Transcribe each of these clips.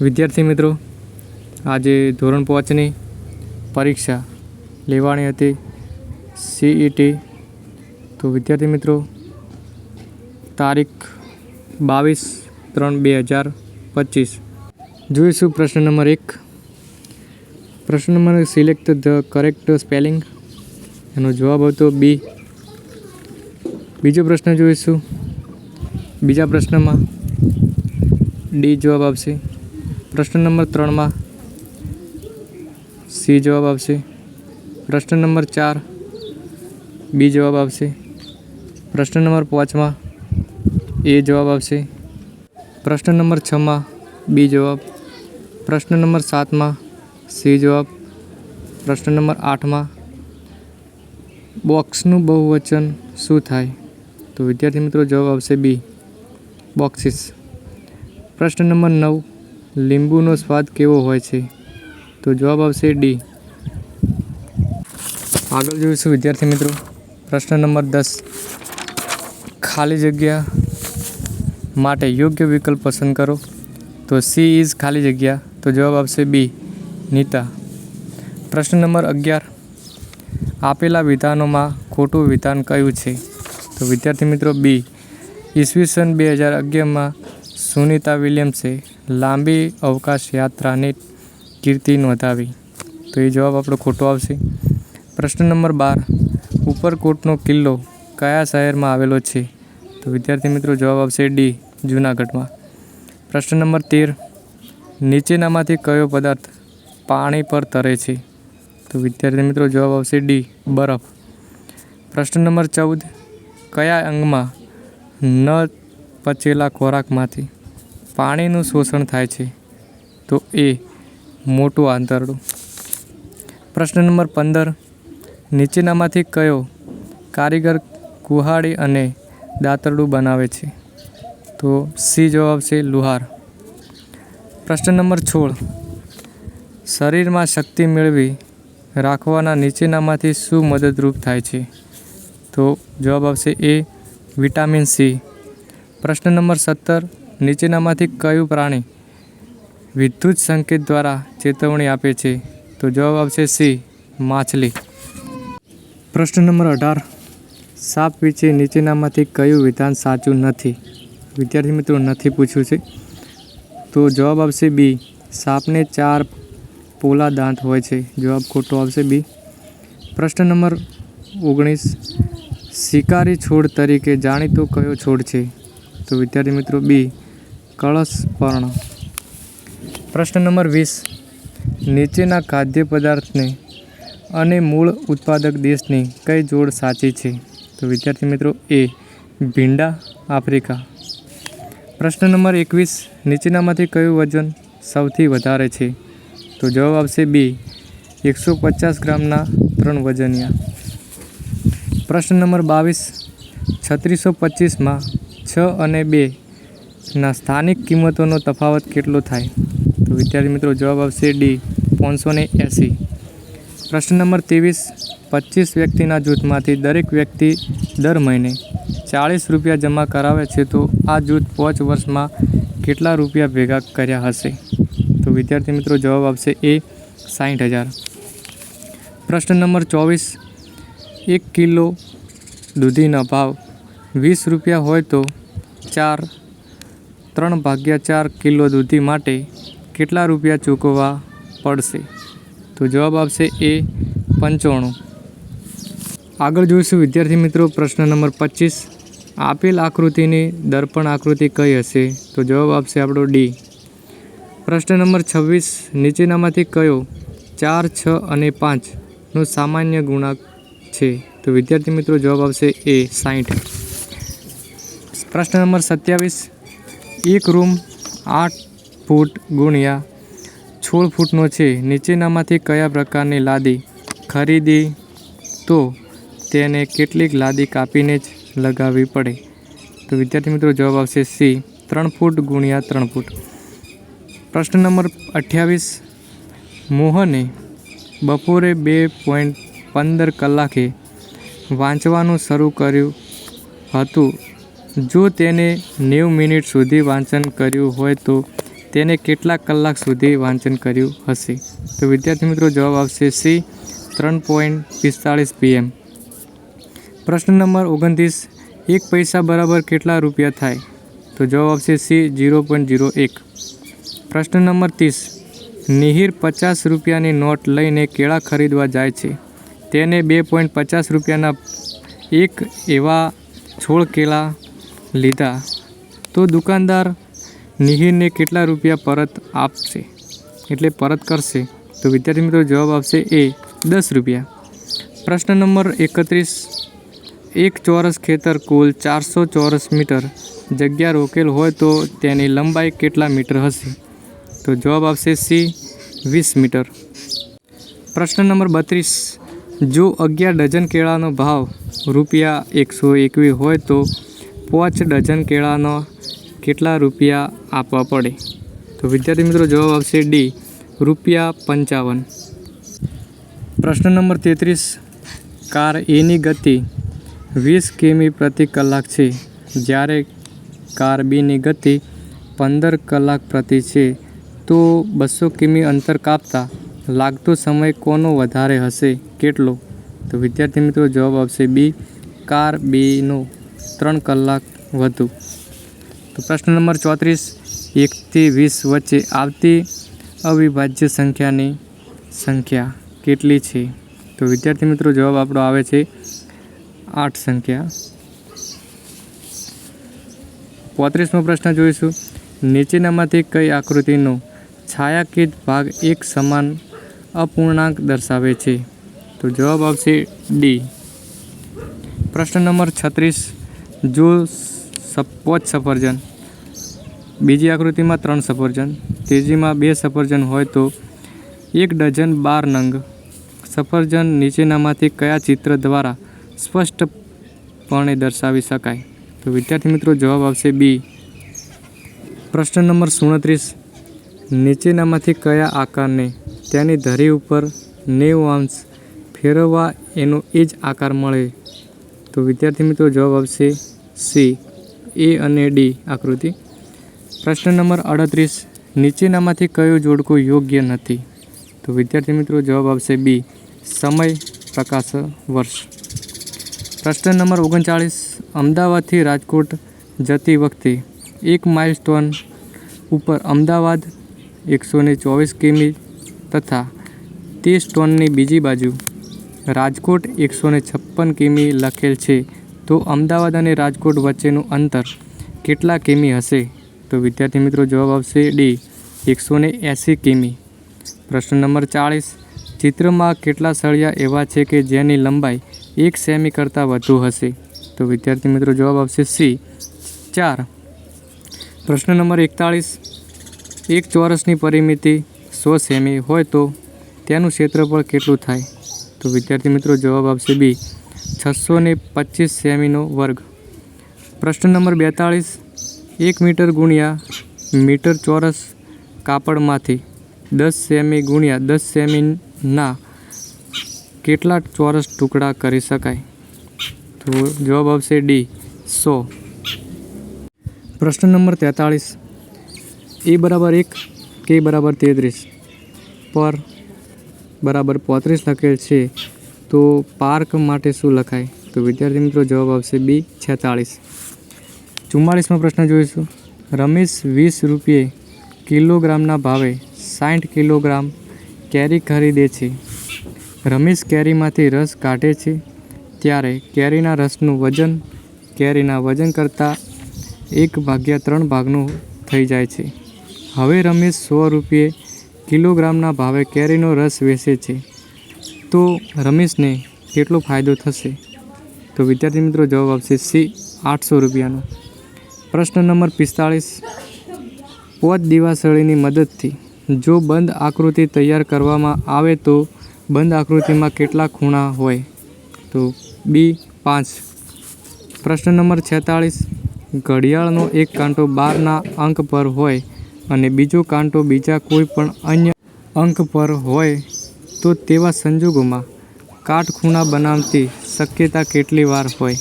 વિદ્યાર્થી મિત્રો, આજે ધોરણ પાંચની પરીક્ષા લેવાની હતી સીઈટી તો વિદ્યાર્થી મિત્રો, તારીખ બાવીસ ત્રણ બે હજાર પચીસ. જોઈશું પ્રશ્ન નંબર એક. પ્રશ્ન number select the correct spelling એનો જવાબ હતો બી બીજો પ્રશ્ન જોઈશું. બીજા પ્રશ્નમાં ડી જવાબ આવશે. પ્રશ્ન નંબર ત્રણમાં સી જવાબ આવશે. પ્રશ્ન નંબર ચાર બી જવાબ આવશે. પ્રશ્ન નંબર પાંચમાં એ જવાબ આવશે. પ્રશ્ન નંબર છમાં બી જવાબ. પ્રશ્ન નંબર સાતમાં સી જવાબ. પ્રશ્ન નંબર આઠમાં બોક્સનું બહુવચન શું થાય? તો વિદ્યાર્થી મિત્રો જવાબ આવશે બી. બોક્સિસ. પ્રશ્ન નંબર નવ લીંબુનો સ્વાદ કેવો હોય છે? તો જવાબ આવશે ડી. આગળ જોઈશું વિદ્યાર્થી મિત્રો. પ્રશ્ન નંબર દસ. ખાલી જગ્યા માટે યોગ્ય વિકલ્પ પસંદ કરો. તો સી ઇઝ ખાલી જગ્યા. તો જવાબ આવશે બી, નીતા. પ્રશ્ન નંબર અગિયાર. આપેલા વિધાનોમાં ખોટું વિધાન કયું છે? તો વિદ્યાર્થી મિત્રો બી. ઈસવીસન બે હજાર અગિયારમાં સુનિતા વિલિયમ્સે લાંબી અવકાશ યાત્રાની કીર્તિ નોંધાવી. તો એ જવાબ આપણો ખોટો આવશે. પ્રશ્ન નંબર બાર. ઉપરકોટનો કિલ્લો કયા શહેરમાં આવેલો છે? તો વિદ્યાર્થી મિત્રો જવાબ આવશે ડી, જૂનાગઢમાં. પ્રશ્ન નંબર તેર. નીચેનામાંથી કયો પદાર્થ પાણી પર તરે છે? તો વિદ્યાર્થી મિત્રો જવાબ આવશે ડી, બરફ. પ્રશ્ન નંબર ચૌદ. કયા અંગમાં ન પચેલા ખોરાકમાંથી પાણીનું શોષણ થાય છે, તો એ મોટું આંતરડું પ્રશ્ન નંબર પંદર. નીચેનામાંથી કયો કારીગર કુહાડી અને દાંતરડું બનાવે છે? તો સી જવાબ છે લુહાર. પ્રશ્ન નંબર સોળ. શરીરમાં શક્તિ મેળવી રાખવાના નીચેનામાંથી શું મદદરૂપ થાય છે? તો જવાબ આવશે એ વિટામિન સી. પ્રશ્ન નંબર સત્તર. નીચેનામાંથી કયું પ્રાણી વિદ્યુત સંકેત દ્વારા ચેતવણી આપે છે? તો જવાબ આવશે સી, માછલી. પ્રશ્ન નંબર અઢાર. સાપ વિશે નીચેનામાંથી કયું વિધાન સાચું નથી? વિદ્યાર્થી મિત્રો, નથી પૂછ્યું છે. તો જવાબ આવશે બી, સાપને ચાર પોલા દાંત હોય છે. જવાબ ખોટો આવશે બી. પ્રશ્ન નંબર ઓગણીસ. શિકારી છોડ તરીકે જાણીતો કયો છોડ છે? તો વિદ્યાર્થી મિત્રો, બી કળશ પર્ણ. પ્રશ્ન નંબર વીસ. નીચેના ખાદ્ય પદાર્થને અને મૂળ ઉત્પાદક દેશની કઈ જોડ સાચી છે? તો વિદ્યાર્થી મિત્રો, એ ભીંડા આફ્રિકા. પ્રશ્ન નંબર એકવીસ. નીચેનામાંથી કયું વજન સૌથી વધારે છે? તો જવાબ આવશે બી, એકસો પચાસ ગ્રામના ત્રણ વજનિયા. પ્રશ્ન નંબર બાવીસ. છત્રીસો પચીસમાં છ અને બે ના, સ્થાનિક કિંમતોનો તફાવત કેટલો થાય? તો વિદ્યાર્થી મિત્રો, જવાબ આવશે ડી પાંચસો ને એંસી. પ્રશ્ન નંબર ત્રેવીસ, પચીસ વ્યક્તિના જૂથમાંથી દરેક વ્યક્તિ દર મહિને ચાળીસ રૂપિયા જમા કરાવે છે, તો આ જૂથ પાંચ વર્ષમાં કેટલા રૂપિયા ભેગા કર્યા હશે? તો વિદ્યાર્થી મિત્રો, જવાબ આવશે એ સાઠ હજાર. પ્રશ્ન નંબર ચોવીસ, એક કિલો દૂધીનો ભાવ વીસ રૂપિયા હોય તો ચાર ત્રણ ભાગ્યા ચાર કિલો દૂધી માટે કેટલા રૂપિયા ચૂકવવા પડશે? તો જવાબ આવશે એ પંચાણું. આગળ જોઈશું વિદ્યાર્થી મિત્રો, પ્રશ્ન નંબર પચીસ. આપેલ આકૃતિની દર્પણ આકૃતિ કઈ હશે? તો જવાબ આપશે આપણો ડી. પ્રશ્ન નંબર છવ્વીસ, નીચેનામાંથી કયો ચાર, છ અને પાંચનો સામાન્ય ગુણાંક છે? તો વિદ્યાર્થી મિત્રો, જવાબ આવશે એ સાઠ પ્રશ્ન નંબર સત્યાવીસ એક રૂમ આઠ ફૂટ ગુણ્યા સોળ ફૂટનો છે. નીચેનામાંથી કયા પ્રકારની લાદી ખરીદી? તો તેને કેટલીક લાદી કાપીને જ લગાવવી પડે. તો વિદ્યાર્થી મિત્રો જવાબ આવશે સી, ત્રણ ફૂટ ગુણ્યા ત્રણ ફૂટ. પ્રશ્ન નંબર અઠ્યાવીસ. મોહને બપોરે બે પોઈન્ટ પંદર કલાકે વાંચવાનું શરૂ કર્યું હતું. જો તેને નેવું મિનિટ સુધી વાંચન કર્યું હોય તો તેને કેટલા કલાક સુધી વાંચન કર્યું હશે. તો વિદ્યાર્થી મિત્રો, જવાબ આવશે સી, ત્રણ પોઈન્ટ પિસ્તાળીસ પીએમ પ્રશ્ન નંબર ઓગણત્રીસ, એક પૈસા બરાબર કેટલા રૂપિયા થાય? તો જવાબ આવશે સી જીરો પોઈન્ટ જીરો એક. પ્રશ્ન નંબર ત્રીસ, નિહિર પચાસ રૂપિયાની નોટ લઈને કેળા ખરીદવા જાય છે. તેને બે પોઈન્ટ પચાસ રૂપિયાના એક એવા છોડ કેળા લીધા, તો દુકાનદાર નિહિરને કેટલા રૂપિયા પરત આપશે? એટલે પરત કરશે. તો વિદ્યાર્થી મિત્રો, જવાબ આવશે એ દસ રૂપિયા. પ્રશ્ન નંબર એકત્રીસ. એક ચોરસ ખેતર કુલ ચારસો ચોરસ મીટર. જગ્યા રોકેલ હોય તો તેની લંબાઈ કેટલા મીટર હશે? તો જવાબ આવશે સી, વીસ મીટર. પ્રશ્ન નંબર બત્રીસ. જો અગિયાર ડઝન કેળાનો ભાવ રૂપિયા એકસો એકવીસ હોય તો પાંચ ડઝન કેળાનો કેટલા રૂપિયા આપવા પડે? તો વિદ્યાર્થી મિત્રો જવાબ આવશે ડી, રૂપિયા પંચાવન. પ્રશ્ન નંબર તેત્રીસ, કાર એની ગતિ વીસ કિમી પ્રતિ કલાક છે. જ્યારે કાર બીની ગતિ પંદર કલાક પ્રતિ છે, તો બસો કિમી અંતર કાપતા લાગતો સમય કોનો વધારે હશે? કેટલો? તો વિદ્યાર્થી મિત્રો જવાબ આવશે બી, કાર બીનો. ત્રણ કલાક વધુ. તો પ્રશ્ન નંબર ચોત્રીસ, એકથી વીસ વચ્ચે આવતી અવિભાજ્ય સંખ્યાની સંખ્યા કેટલી છે? તો વિદ્યાર્થી મિત્રો, જવાબ આપણો આવે છે આઠ સંખ્યા. પોત્રીસમો પ્રશ્ન જોઈશું. નીચેનામાંથી કઈ આકૃતિનો છાયાકીત ભાગ એક સમાન અપૂર્ણાંક દર્શાવે છે? તો જવાબ આવશે ડી. પ્રશ્ન નંબર છત્રીસ જો પાંચ સફરજન, બીજી આકૃતિમાં ત્રણ સફરજન, ત્રીજીમાં બે સફરજન હોય તો એક ડઝન બાર નંગ. સફરજન નીચેનામાંથી કયા ચિત્ર દ્વારા સ્પષ્ટપણે દર્શાવી શકાય? તો વિદ્યાર્થી મિત્રો, જવાબ આવશે બી. પ્રશ્ન નંબર સુડત્રીસ નીચેનામાંથી કયા આકારને તેની ધરી ઉપર નેવું અંશ ફેરવવા એનો એ જ આકાર મળે. તો વિદ્યાર્થી મિત્રો જવાબ આવશે સી, એ અને ડી આકૃતિ. પ્રશ્ન નંબર અડત્રીસ, નીચેનામાંથી કયો જોડકો યોગ્ય નથી? તો વિદ્યાર્થી મિત્રો જવાબ આવશે બી, સમય પ્રકાશ વર્ષ. પ્રશ્ન નંબર ઓગણચાળીસ, અમદાવાદથી રાજકોટ જતી વખતે એક માઇલસ્ટોન ઉપર અમદાવાદ એકસો ચોવીસ કિમી તથા તે સ્ટોનની બીજી બાજુ રાજકોટ એકસો ને છપ્પન કિમી લખેલ છે. તો અમદાવાદ અને રાજકોટ વચ્ચેનું અંતર કેટલા કિમી હશે? તો વિદ્યાર્થી મિત્રો જવાબ આવશે ડી, એકસો ને એંસી કિમી. પ્રશ્ન નંબર ચાળીસ. ચિત્રમાં કેટલા સળિયા એવા છે કે જેની લંબાઈ એક સેમી કરતાં વધુ હશે? તો વિદ્યાર્થી મિત્રો જવાબ આવશે સી, ચાર. પ્રશ્ન નંબર એકતાળીસ. એક ચોરસની પરિમિતિ સો સેમી હોય તો તેનું ક્ષેત્રફળ કેટલું થાય? તો વિદ્યાર્થી મિત્રો જવાબ આવશે બી, છસો ને પચીસ સેમીનો વર્ગ. પ્રશ્ન નંબર બેતાળીસ, એક મીટર ગુણ્યા મીટર ચોરસ કાપડમાંથી દસ સેમી ગુણ્યા દસ સેમીના કેટલા ચોરસ ટુકડા કરી શકાય? તો જવાબ આવશે ડી, સો. પ્રશ્ન નંબર તેતાળીસ, એ બરાબર એક કે બરાબર તેત્રીસ? પર બરાબર પોત્રીસ લખેલ છે. તો પાર્ક માટે શું લખાય? તો વિદ્યાર્થી મિત્રો જવાબ આવશે બી, છેતાળીસ. ચુમ્માળીસમો પ્રશ્ન જોઈશું. રમેશ વીસ રૂપિયે કિલોગ્રામના ભાવે સાઠ કિલોગ્રામ કેરી ખરીદે છે. રમેશ કેરીમાંથી રસ કાઢે છે. ત્યારે કેરીના રસનું વજન કેરીના વજન કરતાં એક ભાગ્યા ત્રણ ભાગનું થઈ જાય છે. હવે રમેશ સો રૂપિયે કિલોગ્રામના ભાવે કેરીનો રસ વેચે છે. તો રમેશને કેટલો ફાયદો થશે? તો વિદ્યાર્થી મિત્રો જવાબ આપશે સી, આઠસો રૂપિયાનો. પ્રશ્ન નંબર પિસ્તાળીસ. પોત દિવાસળીની મદદથી જો બંધ આકૃતિ તૈયાર કરવામાં આવે તો બંધ આકૃતિમાં કેટલા ખૂણા હોય? તો બી, પાંચ. પ્રશ્ન નંબર છેતાળીસ. ઘડિયાળનો એક કાંટો બારના અંક પર હોય અને બીજો કાંટો બીજા કોઈ પણ અન્ય અંક પર હોય, તો તેવા સંજોગોમાં કાટખૂણા બનાવતી શક્યતા કેટલી વાર હોય?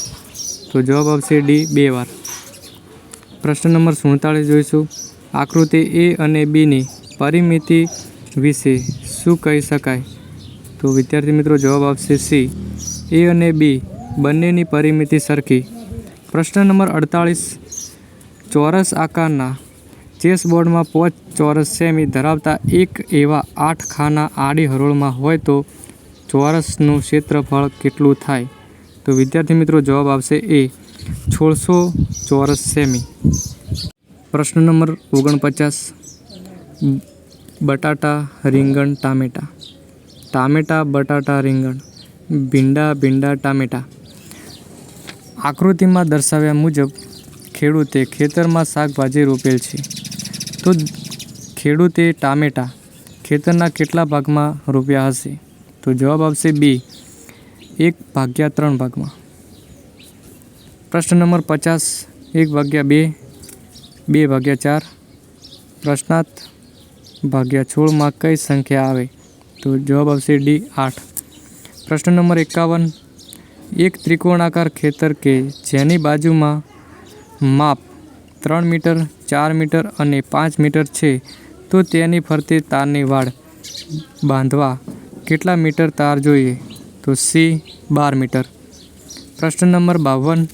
તો જવાબ આવશે ડી, બે વાર. પ્રશ્ન નંબર સુડતાળીસ જોઈશું. આકૃતિ એ અને બીની પરિમિતિ વિશે શું કહી શકાય? તો વિદ્યાર્થી મિત્રો, જવાબ આવશે સી. એ અને બી બંનેની પરિમિતિ સરખી. પ્રશ્ન નંબર અડતાળીસ. ચોરસ આકારના ચેસબોર્ડમાં પાંચ ચોરસ સેમી ધરાવતા એક એવા આઠ ખાના આડી હરોળમાં હોય તો ચોરસનું ક્ષેત્રફળ કેટલું થાય? તો વિદ્યાર્થી મિત્રો જવાબ આવશે એ સોળસો ચોરસ સેમી. પ્રશ્ન નંબર ઓગણપચાસ. બટાટા રીંગણ ટામેટા. ટામેટા, બટાટા, રીંગણ. ભીંડા ભીંડા, ટામેટા. આકૃતિમાં દર્શાવ્યા મુજબ ખેડૂતે ખેતરમાં શાકભાજી રોપેલ છે. તો ખેડૂતે ટામેટા ખેતરના કેટલા ભાગમાં રોપ્યા હશે? તો જવાબ આવશે બી, એક ભાગ્યા ત્રણ ભાગમાં. પ્રશ્ન નંબર પચાસ, એક ભાગ્યા બે બે ભાગ્યા ચાર. પ્રશ્નાર્થ ભાગ્યા છોડમાં કઈ સંખ્યા આવે? તો જવાબ આવશે ડી, આઠ. પ્રશ્ન નંબર એકાવન, એક ત્રિકોણાકાર ખેતર કે જેની બાજુમાં માપ ત્રણ મીટર, ચાર મીટર અને પાંચ મીટર છે, તો તેની ફરતે તારની વાડ બાંધવા કેટલા મીટર તાર જોઈએ? તો સી બાર મીટર. પ્રશ્ન નંબર બાવન.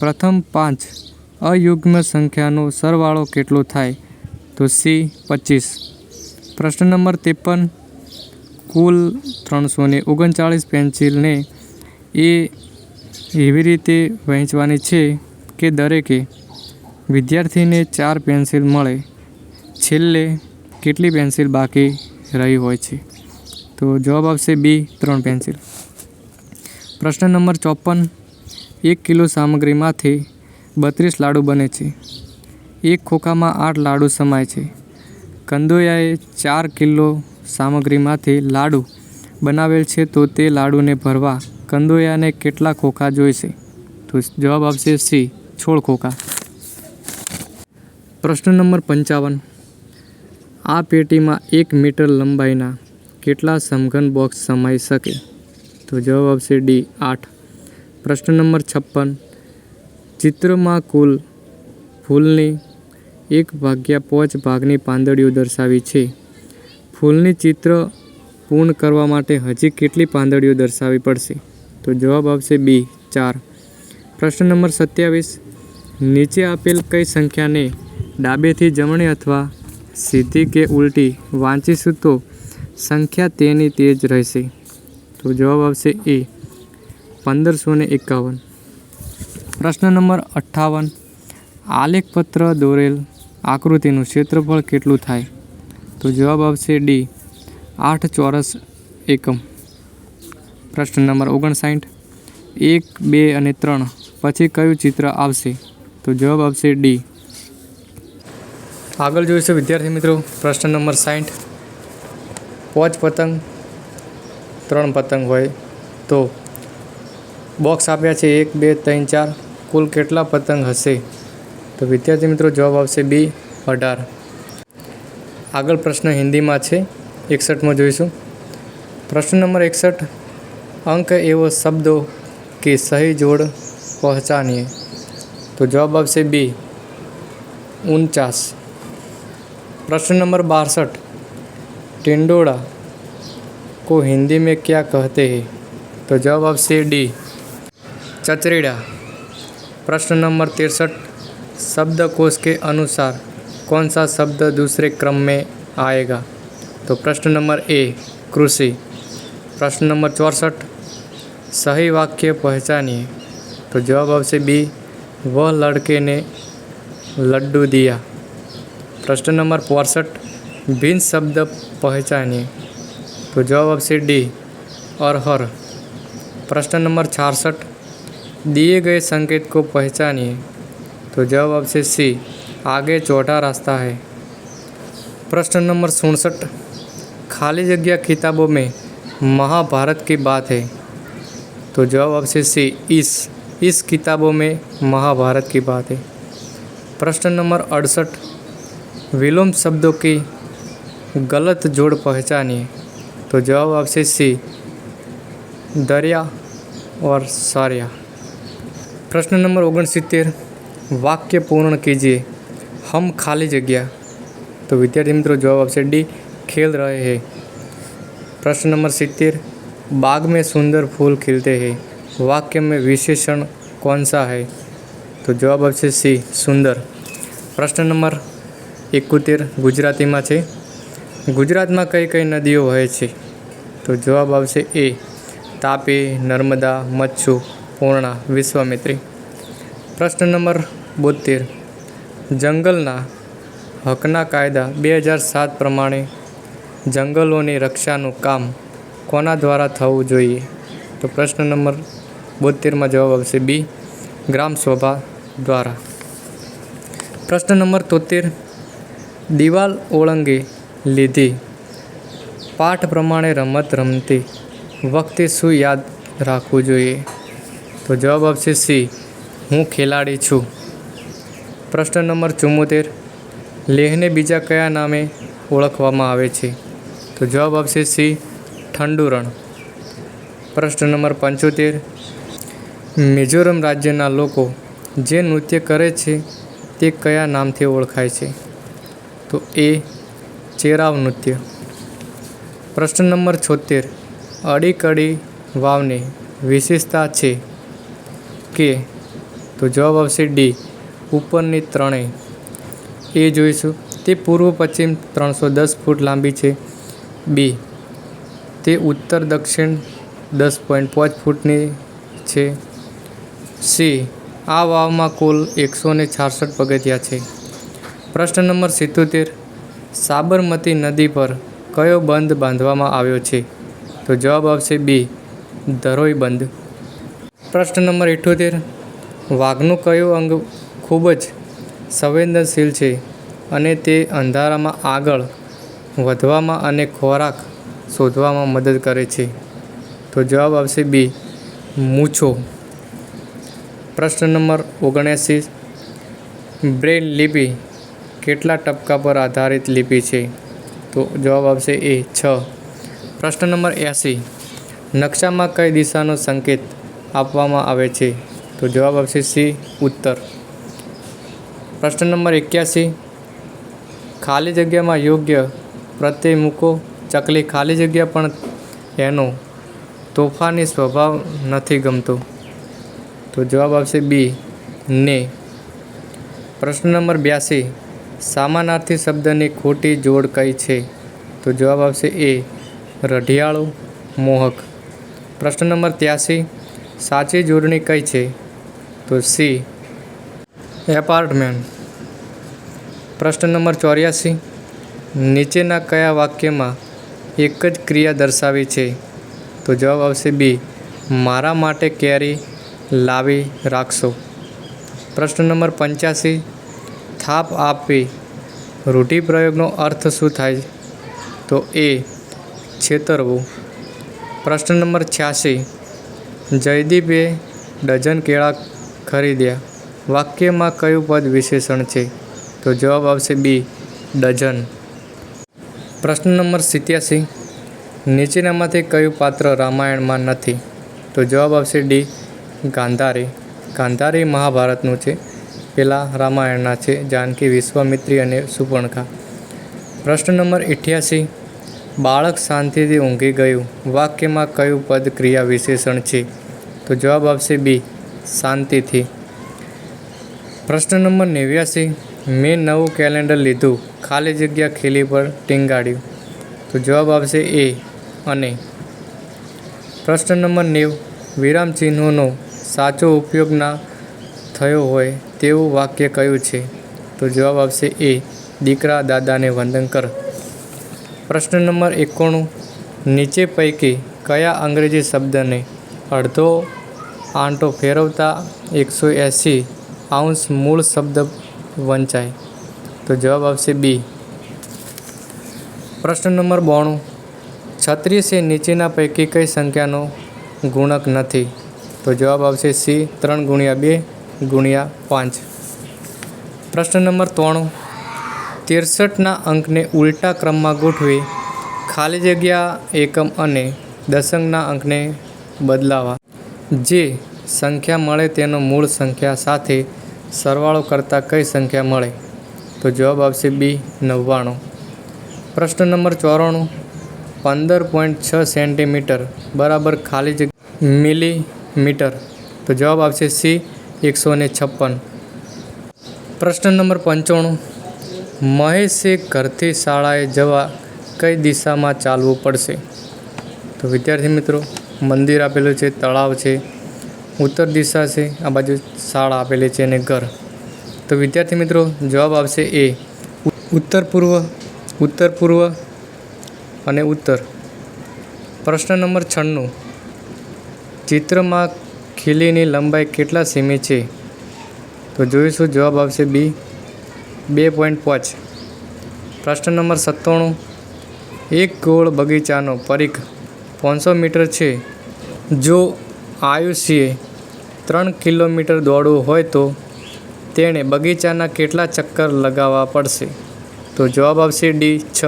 પ્રથમ પાંચ અયુગ્મ સંખ્યાનો સરવાળો કેટલો થાય? તો સી પચીસ. પ્રશ્ન નંબર ત્રેપન. કુલ ત્રણસો ને ઓગણચાળીસ પેન્સિલને એ એવી રીતે વહેંચવાની છે કે દરેકે વિદ્યાર્થીને ચાર પેન્સિલ મળે. છેલ્લે કેટલી પેન્સિલ બાકી રહી હોય છે? તો જવાબ આવશે બી, ત્રણ પેન્સિલ. પ્રશ્ન નંબર ચોપન એક કિલો સામગ્રીમાંથી બત્રીસ લાડુ બને છે. એક ખોખામાં આઠ લાડુ સમાય છે. કંદોયાએ ચાર કિલો સામગ્રીમાંથી લાડુ બનાવેલ છે તો તે લાડુને ભરવા કંદોયાને કેટલા ખોખા જોઈશે? તો જવાબ આવશે સી છોડ ખોખા પ્રશ્ન નંબર પંચાવન. આ પેટીમાં એક મીટર લંબાઈના કેટલા સમઘન બોક્સ સમાઈ શકે? તો જવાબ આવશે ડી આઠ. પ્રશ્ન નંબર છપ્પન. ચિત્રમાં કુલ ફૂલની એક ભાગ્યા પાંચ ભાગની પાંદડીઓ દર્શાવી છે. ફૂલની ચિત્ર પૂર્ણ કરવા માટે હજી કેટલી પાંદડીઓ દર્શાવવી પડશે? તો જવાબ આવશે બી ચાર. પ્રશ્ન નંબર સત્યાવીસ. નીચે આપેલ કઈ સંખ્યાને ડાબેથી જમણે અથવા સીધી કે ઉલટી વાંચીશું તો સંખ્યા તેની તે જ રહેશે. તો જવાબ આવશે એ, પંદરસો ને એકાવન. પ્રશ્ન નંબર અઠ્ઠાવન. આલેખપત્ર દોરેલ આકૃતિનું ક્ષેત્રફળ કેટલું થાય? તો જવાબ આવશે ડી, આઠ ચોરસ એકમ. પ્રશ્ન નંબર ઓગણસાઠ. એક, બે અને ત્રણ. પછી કયું ચિત્ર આવશે? તો જવાબ આવશે ડી. આગળ જોઈશું વિદ્યાર્થી મિત્રો, પ્રશ્ન નંબર સાઠ પાંચ પતંગ, ત્રણ પતંગ હોય તો બોક્સ આપ્યા છે એક, બે, ત્રણ, ચાર. કુલ કેટલા પતંગ હશે? તો વિદ્યાર્થી મિત્રો, જવાબ આવશે બી, અઢાર. આગળ પ્રશ્ન હિન્દીમાં છે, એકસઠમાં જોઈશું. પ્રશ્ન નંબર એકસઠ. અંક એવો શબ્દો કે સહી જોડ પહચાનીએ तो जवाब आपसे बी, उनचास। प्रश्न नंबर बासठ, टिंडोड़ा को हिंदी में क्या कहते हैं? तो जवाब आपसे डी, चचरेड़ा। प्रश्न नंबर तिरसठ, शब्दकोश के अनुसार कौन सा शब्द दूसरे क्रम में आएगा? तो प्रश्न नंबर ए, कृषि। प्रश्न नंबर चौंसठ, सही वाक्य पहचानिए। तो जवाब आपसे बी वह लड़के ने लड्डू दिया। प्रश्न नंबर पैंसठ भिन्न शब्द पहचानिए तो जवाब आपसे डी, अरहर। प्रश्न नंबर छियासठ, दिए गए संकेत को पहचानिए। तो जवाब आपसे सी, आगे चौथा रास्ता है। प्रश्न नंबर सड़सठ खाली जगह किताबों में महाभारत की बात है। तो जवाब आपसे सी, इस। इस किताबों में महाभारत की बात है। प्रश्न नंबर अड़सठ, विलोम शब्दों की गलत जोड़ पहचानिए। तो जवाब आपसे सी, दरिया और सारिया। प्रश्न नंबर ओगन सितर वाक्य पूर्ण कीजिए। हम खाली जगह। तो विद्यार्थी मित्रों, जवाब आपसे डी, खेल रहे हैं। प्रश्न नंबर सितर बाग में सुंदर फूल खिलते हैं। वाक्य में विशेषण कौन सा है तो જવાબ આવશે સી સુંદર પ્રશ્ન નંબર એકોતેર ગુજરાતીમાં છે ગુજરાતમાં કઈ કઈ નદીઓ વહે છે તો જવાબ આવશે એ તાપી નર્મદા મચ્છુ પૂર્ણા વિશ્વામિત્રી પ્રશ્ન નંબર બોતેર જંગલના હકના કાયદા બે હજાર સાત પ્રમાણે જંગલોની રક્ષાનું કામ કોના દ્વારા થવું જોઈએ તો પ્રશ્ન નંબર બોતેરમાં જવાબ આવશે બી, ગ્રામ સભા દ્વારા. પ્રશ્ન નંબર તોતેર, દિવાલ ઓળંગી લીધી. પાઠ પ્રમાણે રમત રમતી વખતે શું યાદ રાખવું જોઈએ? તો જવાબ આવશે સી, હું ખેલાડી છું. પ્રશ્ન નંબર ચુમ્મોતેર, લેહને બીજા કયા નામે ઓળખવામાં આવે છે? તો જવાબ આવશે સી ઠંડુ રણ પ્રશ્ન નંબર પંચોતેર મિઝોરમ રાજ્યના લોકો જે નૃત્ય કરે છે તે કયા નામથી ઓળખાય છે? તો એ ચેરાવ નૃત્ય. પ્રશ્ન નંબર છોતેર. અડીકડી વાવની વિશેષતા છે કે? તો જવાબ આવશે ડી. ઉપરની ત્રણેય. એ જોઈશું. તે પૂર્વ પશ્ચિમ ત્રણસો દસ ફૂટ લાંબી છે. બી. તે ઉત્તર દક્ષિણ દસ પોઈન્ટ પાંચ ફૂટની છે. સી. આ વાવમાં કુલ એકસો ને છાસઠ પગથિયા છે. પ્રશ્ન નંબર સિત્તોતેર. સાબરમતી નદી પર કયો બંધ બાંધવામાં આવ્યો છે? તો જવાબ આવશે બી, ધરોઈ બંધ. પ્રશ્ન નંબર ઇઠ્ઠોતેર વાઘનું કયું અંગ ખૂબ જ સંવેદનશીલ છે અને તે અંધારામાં આગળ વધવામાં અને ખોરાક શોધવામાં મદદ કરે છે? તો જવાબ આવશે બી, મૂછો. પ્રશ્ન નંબર ઓગણએંસી. બ્રેલ લિપિ કેટલા ટપકા પર આધારિત લિપિ છે? તો જવાબ આવશે એ છ. પ્રશ્ન નંબર એંસી. નકશામાં કઈ દિશાનો સંકેત આપવામાં આવે છે? તો જવાબ આવશે સી, ઉત્તર. પ્રશ્ન નંબર એક્યાસી. ખાલી જગ્યામાં યોગ્ય પ્રત્યય મૂકો. ચકલી ખાલી જગ્યા પણ એનો તોફાની સ્વભાવ નથી ગમતો. તો જવાબ આવશે બી, ને. પ્રશ્ન નંબર બ્યાસી, સામાનાર્થી શબ્દની ખોટી જોડ કઈ છે? તો જવાબ આવશે એ, રઢિયાળું, મોહક. પ્રશ્ન નંબર ત્યાસી, સાચી જોડણી કઈ છે? તો સી, એપાર્ટમેન્ટ. પ્રશ્ન નંબર ચોર્યાસી, નીચેના કયા વાક્યમાં એક જ ક્રિયા દર્શાવી છે? તો જવાબ આવશે બી, મારા માટે કેરી લાવી રાખશો. પ્રશ્ન નંબર પંચ્યાસી. થાપ આપવી. રૂઢિપ્રયોગનો અર્થ શું થાય? તો એ છેતરવું. પ્રશ્ન નંબર છ્યાસી. જયદીપે ડઝન કેળા ખરીદ્યા. વાક્યમાં કયું પદ વિશેષણ છે? તો જવાબ આવશે બી, ડઝન. પ્રશ્ન નંબર સિત્યાસી. નીચેનામાંથી કયું પાત્ર રામાયણમાં નથી? તો જવાબ આવશે ડી ગાંધારી. ગાંધારી મહાભારતનું છે. પેલા રામાયણના છે. જાનકી, વિશ્વામિત્રી અને સુપર્ણખા પ્રશ્ન નંબર અઠ્યાસી. બાળક શાંતિથી ઊંઘી ગયું. વાક્યમાં કયું પદ ક્રિયા વિશેષણ છે? તો જવાબ આવશે બી, શાંતિથી. પ્રશ્ન નંબર નેવ્યાસી. મેં નવું કેલેન્ડર લીધું. ખાલી જગ્યા ખીલી પર ટીંગાડ્યું. તો જવાબ આવશે એ અને. પ્રશ્ન નંબર નેવ. વિરામ ચિહ્નોનો સાચો ઉપયોગ ના થયો હોય તેવું વાક્ય કયું છે? તો જવાબ આવશે એ, દીકરા દાદાને વંદન કર. પ્રશ્ન નંબર એકોણું, નીચે પૈકી કયા અંગ્રેજી શબ્દને અડધો આંટો ફેરવતા એકસો એંસી આઉન્સ મૂળ શબ્દ વંચાય? તો જવાબ આવશે બી. પ્રશ્ન નંબર બોણું, છત્રીસ નીચેના પૈકી કઈ સંખ્યાનો ગુણક નથી? તો જવાબ આવશે સી, ત્રણ ગુણ્યા બે ગુણ્યા પાંચ. પ્રશ્ન નંબર ત્રણ. ત્રેસઠના અંકને ઉલટા ક્રમમાં ગોઠવી ખાલી જગ્યા, એકમ અને દશંકના અંકને બદલાવા. જે સંખ્યા મળે તેનો મૂળ સંખ્યા સાથે સરવાળો કરતાં કઈ સંખ્યા મળે? તો જવાબ આવશે બી, નવ્વાણું. પ્રશ્ન નંબર ચોરાણું. પંદર પોઈન્ટ છ સેન્ટીમીટર બરાબર ખાલી જગ્યા મિલીમીટર તો જવાબ આવશે સી, એકસો ને છપ્પન. પ્રશ્ન નંબર પંચાણું. મહેશે ઘરથી શાળાએ જવા કઈ દિશામાં ચાલવું પડશે? તો વિદ્યાર્થી મિત્રો, મંદિર આપેલું છે, તળાવ છે, ઉત્તર દિશા છે, આ બાજુ શાળા આપેલી છે અને ઘર. તો વિદ્યાર્થી મિત્રો, જવાબ આવશે એ. ઉત્તર પૂર્વ ઉત્તર પૂર્વ અને ઉત્તર. પ્રશ્ન નંબર છન્નું. ચિત્રમાં ખીલીની લંબાઈ કેટલા સેમી છે? તો જોઈશું, જવાબ આવશે બી. બે પોઈન્ટ પાંચ. પ્રશ્ન નંબર સત્તાણું. એક ગોળ બગીચાનો પરીખ પાંચસો મીટર છે. જો આયુષ્યે ત્રણ કિલોમીટર દોડવું હોય તો તેણે બગીચાના કેટલા ચક્કર લગાવવા પડશે? તો જવાબ આવશે ડી છ.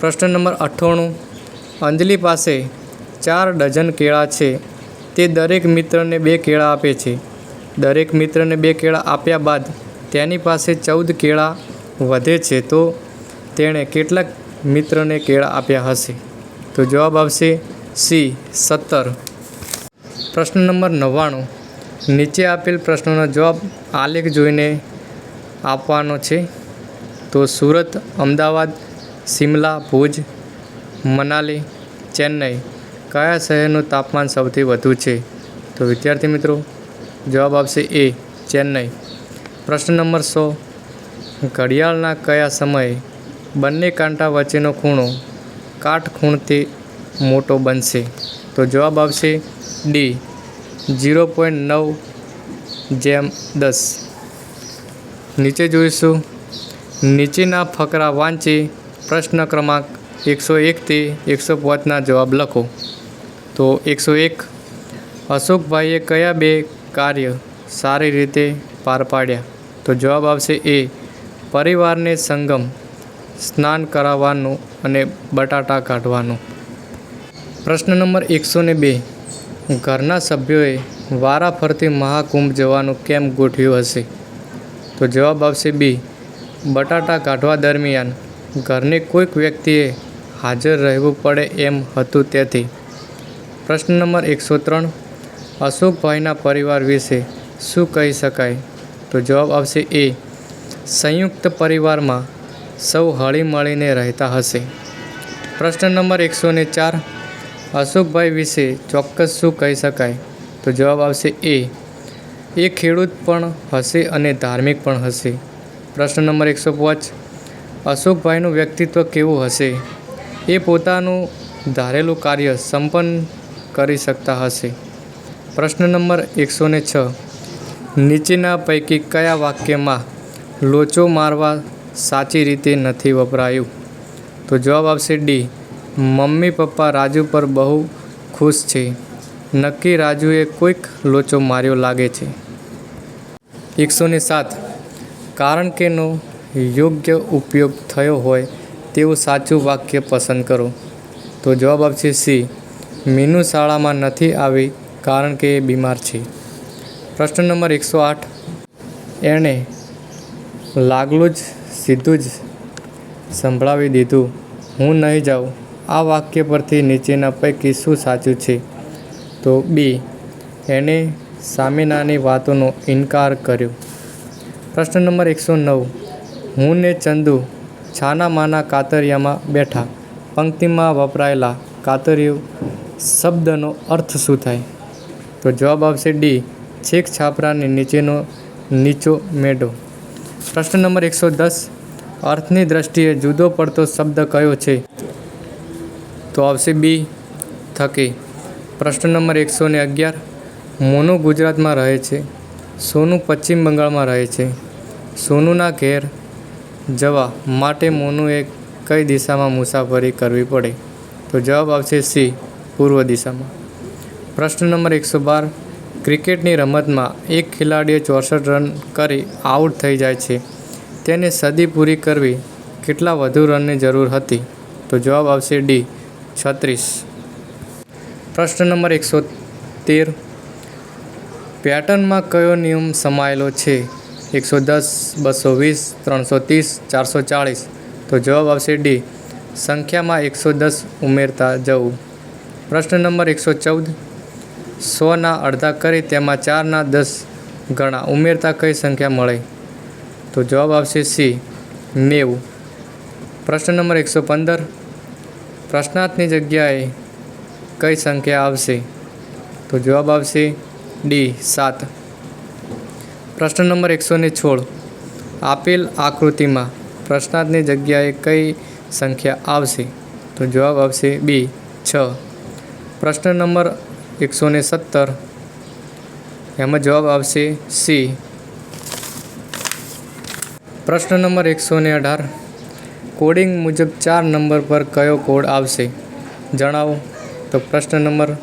પ્રશ્ન નંબર અઠ્ઠાણું. અંજલિ પાસે ચાર ડઝન કેળા છે. તે દરેક મિત્રને બે કેળા આપે છે. દરેક મિત્રને બે કેળા આપ્યા બાદ તેની પાસે ચૌદ કેળા વધે છે તો તેણે કેટલાક મિત્રને કેળા આપ્યા હશે? તો જવાબ આવશે સી, સત્તર. પ્રશ્ન નંબર નવ્વાણું. નીચે આપેલ પ્રશ્નોનો જવાબ આલેખ જોઈને આપવાનો છે. તો સુરત, અમદાવાદ, શિમલા, ભુજ, મનાલી, ચેન્નઈ. કયા શહેરનું તાપમાન સૌથી વધુ છે? તો વિદ્યાર્થી મિત્રો, જવાબ આવશે એ, ચેન્નઈ. પ્રશ્ન નંબર સો. ઘડિયાળના કયા સમયે બંને કાંટા વચ્ચેનો ખૂણો કાટખૂણથી મોટો બનશે? તો જવાબ આવશે ડી, ઝીરો પોઈન્ટ નવ જેમ દસ. નીચે જોઈશું. નીચેના ફકરા વાંચી પ્રશ્ન ક્રમાંક એકસો એકથી એકસો પાંચના જવાબ લખો. તો એકસો એક. અશોકભાઈએ કયા બે કાર્ય સારી રીતે પાર પાડ્યા? તો જવાબ આવશે એ. પરિવારને સંગમ, સ્નાન કરાવવાનું અને બટાટા કાઢવાનું. પ્રશ્ન નંબર એકસો ને બે. ઘરના સભ્યોએ વારાફરતી મહાકુંભ જવાનું કેમ ગોઠવ્યું હશે? તો જવાબ આવશે બી. બટાટા કાઢવા દરમિયાન ઘરની કોઈક વ્યક્તિએ હાજર રહેવું પડે એમ હતું તેથી. પ્રશ્ન નંબર એકસો ત્રણ. અશોકભાઈના પરિવાર વિશે શું કહી શકાય? તો જવાબ આવશે એ. સંયુક્ત પરિવારમાં સૌ હળીમળીને રહેતા હશે. પ્રશ્ન નંબર એકસો ને ચાર. અશોકભાઈ વિશે ચોક્કસ શું કહી શકાય? તો જવાબ આવશે એ. એ ખેડૂત પણ હશે અને ધાર્મિક પણ હશે. પ્રશ્ન નંબર એકસો પાંચ. અશોકભાઈનું વ્યક્તિત્વ કેવું હશે? એ પોતાનું ધારેલું કાર્ય સંપન્ન કરી શકતા હશે? પ્રશ્ન નંબર એકસો ને છ. નીચેના પૈકી કયા વાક્યમાં લોચો મારવા સાચી રીતે નથી વપરાયું? તો જવાબ આવશે ડી. મમ્મી પપ્પા રાજુ પર બહુ ખુશ છે. નક્કી રાજુએ કોઈક લોચો માર્યો લાગે છે. એકસો ને સાત. કારણ કેનો યોગ્ય ઉપયોગ થયો હોય તેવું સાચું વાક્ય પસંદ કરો. તો જવાબ આપશે સી. મીનુ શાળામાં નથી આવી કારણ કે એ બીમાર છે. પ્રશ્ન નંબર એકસો આઠ. એણે લાગલું જ સીધું જ સંભળાવી દીધું, હું નહીં જાઉં. આ વાક્ય પરથી નીચેના પૈકી શું સાચું છે? તો બી, એણે સામેનાની વાતોનો ઇનકાર કર્યો. પ્રશ્ન નંબર એકસો નવ. હું ને ચંદુ છાના માના કાતરિયામાં બેઠા. પંક્તિમાં વપરાયેલા કાતરિયું શબ્દનો અર્થ શું થાય? તો જવાબ આવશે ડી. છેક છાપરાની નીચેનો નીચો મેઢો. પ્રશ્ન નંબર એકસો દસ. અર્થની દ્રષ્ટિએ જુદો પડતો શબ્દ કયો છે? તો આવશે બી. થકી. પ્રશ્ન નંબર એકસો ને અગિયાર. મોનુ ગુજરાતમાં રહે છે. સોનું પશ્ચિમ બંગાળમાં રહે છે. સોનુના ઘેર જવા માટે મોનુએ કઈ દિશામાં મુસાફરી કરવી પડે? તો જવાબ આવશે સી. પૂર્વ દિશામાં. પ્રશ્ન નંબર એકસો બાર. ક્રિકેટની રમતમાં એક ખેલાડીએ ચોસઠ રન કરી આઉટ થઈ જાય છે. તેને સદી પૂરી કરવી કેટલા વધુ રનની જરૂર હતી? તો જવાબ આવશે ડી, છત્રીસ. પ્રશ્ન નંબર એકસો તેર. પેટર્નમાં કયો નિયમ સમાયેલો છે? એકસો દસ, બસો વીસ, ત્રણસો ત્રીસ, ચારસો ચાળીસ. તો જવાબ આવશે ડી, સંખ્યામાં એકસો દસ ઉમેરતા જવું. પ્રશ્ન નંબર એકસો ચૌદ. સોના અડધા કરી તેમાં ચારના દસ ગણા ઉમેરતા કઈ સંખ્યા મળે? તો જવાબ આવશે સી, નેવું. પ્રશ્ન નંબર એકસો પંદર. પ્રશ્નાર્થની જગ્યાએ કઈ સંખ્યા આવશે? તો જવાબ આવશે ડી, સાત. પ્રશ્ન નંબર એકસો ને સોળ. આપેલ આકૃતિમાં પ્રશ્નાર્થની જગ્યાએ કઈ સંખ્યા આવશે? તો જવાબ આવશે બી, છ. પ્રશ્ન નંબર એકસો ને સત્તર. એમાં જવાબ આવશે સી. પ્રશ્ન નંબર એકસો ને અઢાર. કોડિંગ મુજબ ચાર નંબર પર કયો કોડ આવશે? જણાવો. તો પ્રશ્ન નંબર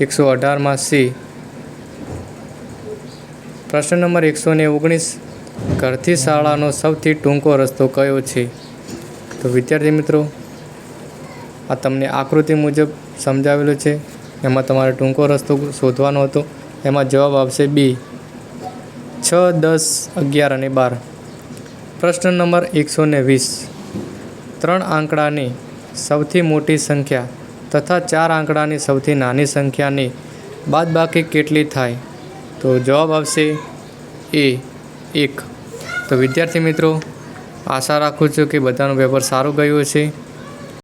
એકસો અઢારમાં સી. પ્રશ્ન નંબર એકસો ને ઓગણીસ. ઘરથી શાળાનો સૌથી ટૂંકો રસ્તો કયો છે? તો વિદ્યાર્થી મિત્રો, આ તમને આકૃતિ મુજબ સમજાવેલું છે. એમાં તમારે ટૂંકો રસ્તો શોધવાનો હતો. એમાં જવાબ આવશે બી. છ, દસ, અગિયાર અને બાર. પ્રશ્ન નંબર એકસો ને વીસ. ત્રણ આંકડાની સૌથી મોટી સંખ્યા તથા ચાર આંકડાની સૌથી નાની સંખ્યાની બાદબાકી કેટલી થાય? તો જવાબ આવશે એ એક. તો વિદ્યાર્થી મિત્રો, આશા રાખું છું કે બધાનું પેપર સારું ગયું હશે.